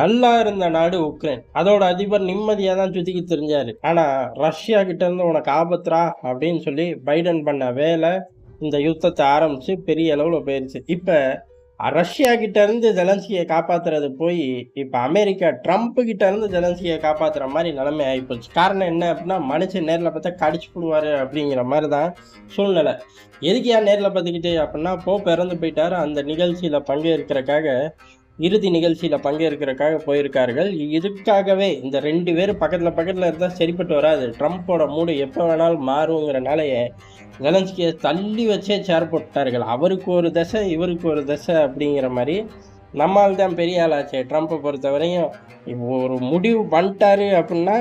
நல்லா இருந்த நாடு உக்ரைன். அதோட அதிபர் நிம்மதியாக தான் சுத்திக்கு தெரிஞ்சாரு ஆனால் ரஷ்யா கிட்ட இருந்து உனக்கு ஆபத்துரா? அப்படின்னு சொல்லி பைடன் பண்ண வேலை இந்த யுத்தத்தை ஆரம்பித்து பெரிய அளவில் போயிடுச்சு இப்போ ரஷ்யா கிட்ட இருந்து ஜெலன்ஸ்கியை காப்பாத்துறது போய் இப்போ அமெரிக்கா ட்ரம்ப் கிட்ட இருந்து ஜெலன்ஸ்கியை காப்பாத்துற மாதிரி நிலைமை ஆகிப்போச்சு காரணம் என்ன அப்படின்னா மனுஷன் நேரில் பார்த்தா கடிச்சு போடுவார் அப்படிங்கிற மாதிரி தான் சூழ்நிலை. எதுக்கு ஏன் நேரில் பார்த்துக்கிட்டே அப்படின்னா போ பிறந்து போயிட்டாரு. அந்த நிகழ்ச்சியில் பங்கேற்கிறக்காக இறுதி நிகழ்ச்சியில் பங்கேற்கிறக்காக போயிருக்கார்கள். இதுக்காகவே இந்த ரெண்டு பேரும் பக்கத்தில் பக்கத்தில் இருந்தால் சரிப்பட்டு வராது. ட்ரம்ப்போட மூடு எப்போ வேணாலும் மாறுங்கிறனாலேயே ஜெலன்ஸ்கியை தள்ளி வச்சே சேர் போட்டார்கள். அவருக்கு ஒரு தசை இவருக்கு ஒரு தசை அப்படிங்கிற மாதிரி நம்மால் தான் பெரிய ஆளாச்சே. ட்ரம்ப்பை பொறுத்தவரையும் இப்போ ஒரு முடிவு பண்ணிட்டாரு அப்படின்னா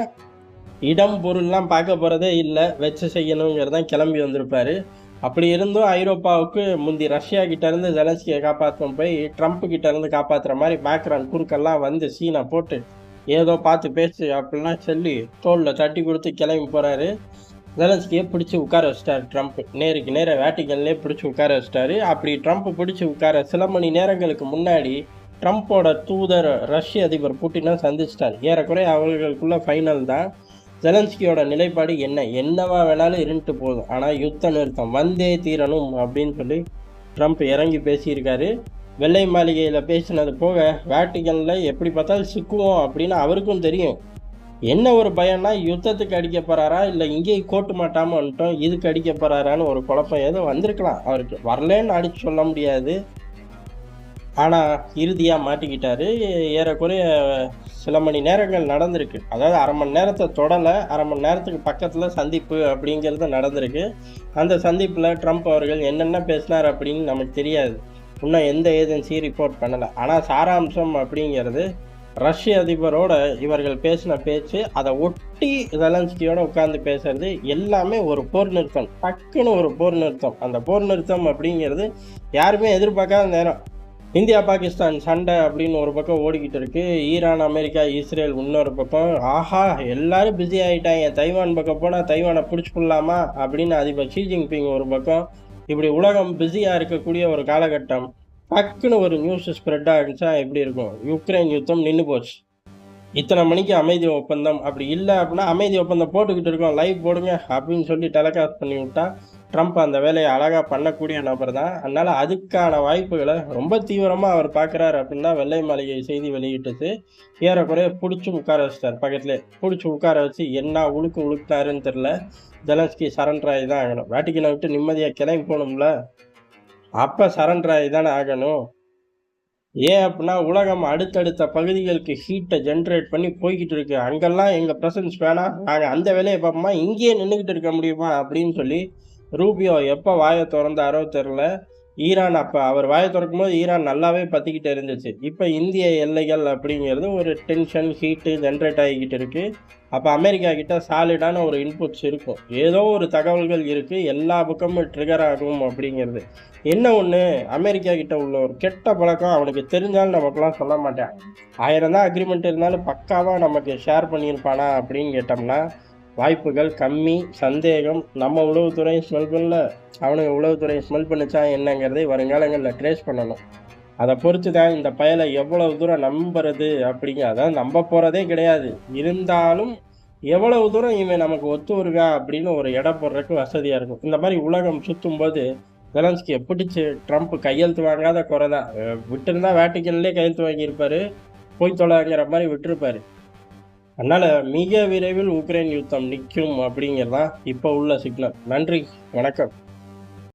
இடம் பொருள்லாம் பார்க்க போகிறதே இல்லை. வச்சு செய்யணுங்கிறதான் கிளம்பி வந்திருப்பார். அப்படி இருந்தும் ஐரோப்பாவுக்கு முந்தி ரஷ்யா கிட்ட இருந்து ஜெலன்ஸ்கியை காப்பாற்றணும் போய் ட்ரம்ப் கிட்ட இருந்து காப்பாற்றுற மாதிரி பேக்ரவுண்ட் குறுக்கெல்லாம் வந்து சீனை போட்டு ஏதோ பார்த்து பேசு அப்படிலாம் சொல்லி தோளில் தட்டி கொடுத்து கிளம்பி போகிறாரு ஜெலன்ஸ்கியை பிடிச்சி உட்கார வச்சிட்டாரு ட்ரம்ப். நேருக்கு நேர வேட்டிக்கல்லே பிடிச்சி உட்கார வச்சிட்டாரு. அப்படி ட்ரம்ப் பிடிச்சி உட்கார சில மணி நேரங்களுக்கு முன்னாடி ட்ரம்ப்போட தூதர் ரஷ்ய அதிபர் புட்டினை சந்திச்சிட்டார். ஏறக்குறைய அவர்களுக்குள்ள ஃபைனல் தான். ஜெலன்ஸ்கியோட நிலைப்பாடு என்ன? என்னவா வேணாலும் இருந்துட்டு போதும். ஆனால் யுத்த நிறுத்தம். வந்தே தீரணும் அப்படின்னு சொல்லி ட்ரம்ப் இறங்கி பேசியிருக்காரு. வெள்ளை மாளிகையில் பேசினது போக வேட்டிகனில் எப்படி பார்த்தாலும் சிக்குவோம் அப்படின்னு அவருக்கும் தெரியும். என்ன ஒரு பயம்னா யுத்தத்துக்கு அடிக்க போறாரா? இல்லை இங்கேயும் கோட்டு மாட்டாமல் வந்துட்டோம் இதுக்கு அடிக்க போகிறாரான்னு ஒரு குழப்பம் ஏதோ வந்திருக்கலாம். அவருக்கு வரலன்னு அடிச்சு சொல்ல முடியாது. ஆனால் இறுதியாக மாட்டிக்கிட்டாரு. ஏறக்குறைய சில மணி நேரங்கள் நடந்திருக்கு. அதாவது அரை மணி நேரத்தை தொடலை அரை மணி நேரத்துக்கு பக்கத்தில் சந்திப்பு அப்படிங்கிறது நடந்திருக்கு. அந்த சந்திப்பில் ட்ரம்ப் அவர்கள் என்னென்ன பேசினார் அப்படின்னு நமக்கு தெரியாது. இன்னும் எந்த ஏஜென்சி ரிப்போர்ட் பண்ணலை. ஆனால் சாராம்சம் அப்படிங்கிறது ரஷ்ய அதிபரோட இவர்கள் பேசின பேச்சு அதை ஒட்டி ஜெலன்ஸ்கியோட உட்காந்து பேசுறது எல்லாமே ஒரு போர் நிறுத்தம். டக்குன்னு ஒரு போர் நிறுத்தம். அந்த போர் நிறுத்தம் அப்படிங்கிறது யாருமே எதிர்பார்க்காத நேரம். இந்தியா பாகிஸ்தான் சண்டை அப்படின்னு ஒரு பக்கம் ஓடிக்கிட்டு இருக்கு. ஈரான் அமெரிக்கா இஸ்ரேல் இன்னொரு பக்கம். ஆஹா எல்லாரும் பிஸி ஆகிட்டாங்க தைவான் பக்கம் போனால் தைவானை பிடிச்சிக்கொள்ளாமா அப்படின்னு அதிபர் ஷி ஜின்பிங் ஒரு பக்கம். இப்படி உலகம் பிஸியாக இருக்கக்கூடிய ஒரு காலகட்டம். டக்குன்னு ஒரு நியூஸ் ஸ்ப்ரெட் ஆகிடுச்சா எப்படி இருக்கும்? யுக்ரைன் யுத்தம் நின்று போச்சு. இத்தனை மணிக்கு அமைதி ஒப்பந்தம்? அப்படி இல்லை அப்படின்னா அமைதி ஒப்பந்தம் போட்டுக்கிட்டு இருக்கோம் லைவ் போடுங்க அப்படின்னு சொல்லி டெலிகாஸ்ட் பண்ணி விட்டா ட்ரம்ப் அந்த வேலையை அழகாக பண்ணக்கூடிய நபர் தான். அதனால் அதுக்கான வாய்ப்புகளை ரொம்ப தீவிரமாக அவர் பார்க்குறாரு அப்படின்னா வெள்ளை மாளிகை செய்தி வெளியிட்டது. ஏறக்குறைய பிடிச்சி உட்கார வச்சிட்டார். பக்கத்துலேயே பிடிச்சி உட்கார வச்சு என்ன உழுக்கு உழுக்குனாருன்னு தெரில ஜெலன்ஸ்கி சரண்டர் ஆகி தான் ஆகணும். வேட்டிக்கனை விட்டு நிம்மதியாக கிளம்பி போகணும்ல? அப்போ சரண்டர் ஆகி தானே ஆகணும். ஏன் அப்படின்னா உலகம் அடுத்தடுத்த பகுதிகளுக்கு ஹீட்டை ஜென்ரேட் பண்ணி போய்கிட்டு இருக்கு. அங்கெல்லாம் எங்கள் ப்ரெசன்ஸ் வேணாம் நாங்கள் அந்த வேலையை பார்ப்போமா? இங்கேயே நின்றுக்கிட்டு இருக்க முடியுமா? அப்படின்னு சொல்லி ரூபியோ எப்போ வாயை திறந்தாரோ தெரில ஈரான் அப்போ அவர் வாயை திறக்கும் போது ஈரான் நல்லாவே பற்றிக்கிட்டு இருந்துச்சு. இப்போ இந்திய எல்லைகள் அப்படிங்கிறது ஒரு டென்ஷன் ஹீட்டு ஜென்ரேட் ஆகிக்கிட்டு இருக்குது அப்போ அமெரிக்கா கிட்ட சாலிடான ஒரு இன்புட்ஸ் இருக்கும். ஏதோ ஒரு தகவல்கள் இருக்குது எல்லா பக்கமும் ட்ரிகர் ஆகும் அப்படிங்கிறது. என்ன ஒன்று அமெரிக்கா கிட்ட உள்ள ஒரு கெட்ட பழக்கம் அவனுக்கு தெரிஞ்சாலும் நமக்குலாம் சொல்ல மாட்டேன். ஆயிரம் தான் அக்ரிமெண்ட் இருந்தாலும் பக்காவாக நமக்கு ஷேர் பண்ணியிருப்பானா அப்படின்னு கேட்டோம்னா வாய்ப்புகள் கம்மி சந்தேகம். நம்ம உளவுத்துறையும் ஸ்மெல் பண்ணல. அவனுங்க உளவுத்துறை ஸ்மெல் பண்ணிச்சா என்னங்கிறதை வருங்காலங்களில் ட்ரேஸ் பண்ணணும். அதை பொறுத்து தான் இந்த பயலை எவ்வளவு தூரம் நம்புறது அப்படிங்க நம்ப போகிறதே கிடையாது. இருந்தாலும் எவ்வளவு தூரம் இவன் நமக்கு ஒத்து வருவா அப்படின்னு ஒரு இடம் போடுறதுக்கு வசதியாக இருக்கும். இந்த மாதிரி உலகம் சுற்றும் போது ஜெலன்ஸ்கியை பிடிச்சி ட்ரம்ப் கையெழுத்து வாங்காத குறை தான் விட்டுருந்தா வேட்டிக்கன்லேயே கையெழுத்து வாங்கியிருப்பாரு. போய் தொலைங்கிற மாதிரி விட்டுருப்பாரு. அதனால் மிக விரைவில் உக்ரைன் யுத்தம் நிற்கும் அப்படிங்கிறதான் இப்போ உள்ள சிக்னல் நன்றி வணக்கம்.